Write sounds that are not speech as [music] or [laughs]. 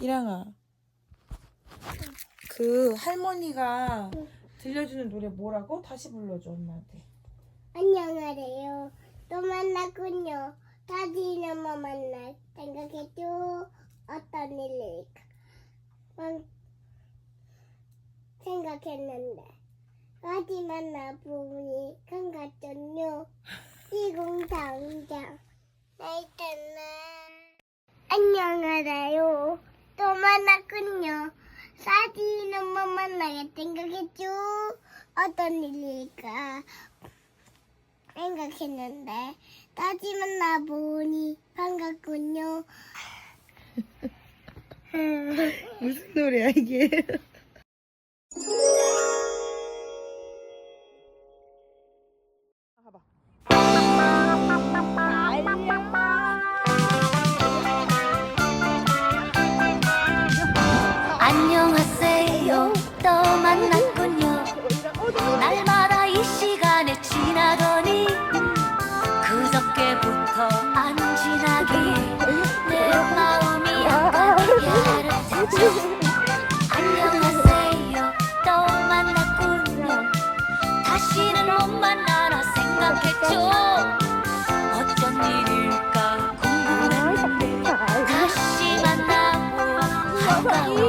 이랑아. 그 할머니가 들려주는 노래 뭐라고? 다시 불러줘 엄마한테. 안녕하세요. 또 만났군요. 다시 넘어 만날 생각했죠. 어떤 일일까? 만- 생각했는데 다시 만나 보니 반갑군요. 시공당장 나이트는 안녕하세요. 또 만났군요. 다시 넘어 만나게 생각했죠. 어떤 일일까? 생각했는데 다시 만나보니 반갑군요. [laughs] 무슨 노래야 이게? 만났군요. 날마다 이 시간에 지나더니 그저께부터 안 지나기 내 마음이 약간 야릇해져 안녕하세요. 또 만났군요. 다시는 못 만나나 생각했죠. 어쩐 일일까 궁금했는데 다시 만나고 한가운